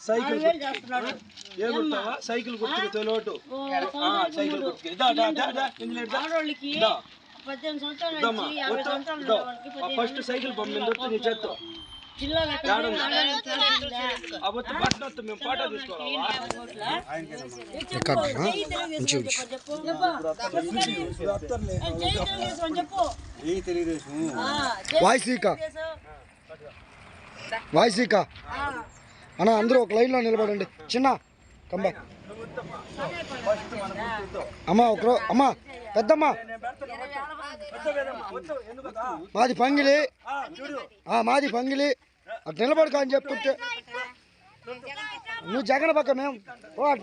Cycle cycle cycle పద్దెనిమిది సంవత్సరాలు first cycle పంపింది నీ జిల్లాలో ఎక్కడ ఏడుంది? ఆడోళ్ళకి చేస్తుందా? ఆ వచ్చి బట్టలు వస్తే మేము ఫోటో తీసుకోవాలా. చెప్పు, జై తెలుగుదేశం చెప్పు, చెప్పు. జై తెలుగుదేశం చెప్పు ఏ తెలుగుదేశం. ఆ, జై వాయిస్ ఇక తెలుగుదేశం. వాయిస్ ఇక ఆ, అన్న అందరూ ఒక లైన్లో నిలబడండి. చిన్న కంబా అమ్మ ఒకరో అమ్మ పెద్దమ్మ. మాది. పంగిలి. ఆ, మాది పంగిలి. అటు నిలబడుకో అని చెప్పుకుంటే నువ్వు జగన్ పక్క మేము ఓ అటు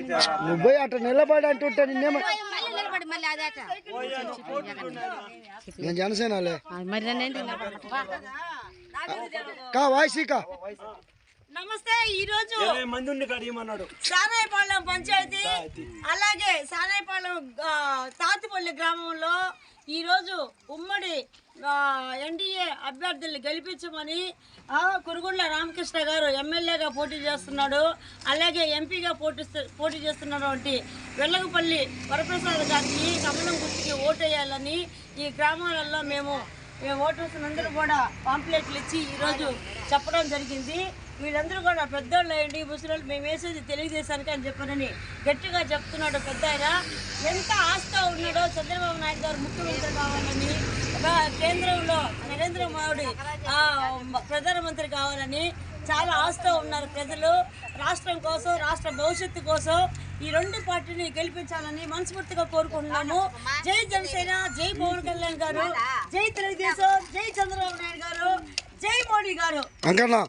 చేశారా? నువ్వు పోయి అటు నిలబడి అంటుంటే నిన్నేమ నిలబడి నేను జనసేనలే? కా వాయిస్ ఇక నమస్తే ఈ రోజు మంది ఉండి పంచాయతీ అలాగే సానాయిపాలెం ఆ, తాతిపల్లి గ్రామంలో ఈరోజు ఉమ్మడి ఎన్డీఏ అభ్యర్థుల్ని గెలిపించమని ఆ, కురుగుళ్ళ రామకృష్ణ గారు ఎమ్మెల్యేగా పోటీ చేస్తున్నాడు అలాగే ఎంపీగా పోటీ పోటీ చేస్తున్నటువంటి వెల్లగపల్లి వరప్రసాద్ గారికి కమలం గుర్తుకి ఓటేయాలని ఈ గ్రామాలలో మేము ఓటర్స్ అందరూ కూడా పాంప్లెట్లు ఇచ్చి ఈరోజు చెప్పడం జరిగింది. వీళ్ళందరూ కూడా పెద్దోళ్ళు అయ్యండి ముసలి మేము వేసేది తెలుగుదేశానికి అని చెప్పనని గట్టిగా చెప్తున్నాడు పెద్ద ఆయన. ఎంత ఆస్తా ఉన్నాడో చంద్రబాబు నాయుడు గారు ముఖ్యమంత్రి కావాలని కేంద్రంలో నరేంద్ర మోడీ ప్రధానమంత్రి కావాలని చాలా ఆస్తా ఉన్నారు ప్రజలు. రాష్ట్రం కోసం రాష్ట్ర భవిష్యత్తు కోసం ఈ రెండు పార్టీని గెలిపించాలని మనస్ఫూర్తిగా కోరుకుంటున్నాము. జై జనసేన జై పవన్ కళ్యాణ్ గారు. జై చంద్రబాబు నాయుడు గారు జై మోడీ గారు. అంకన్నా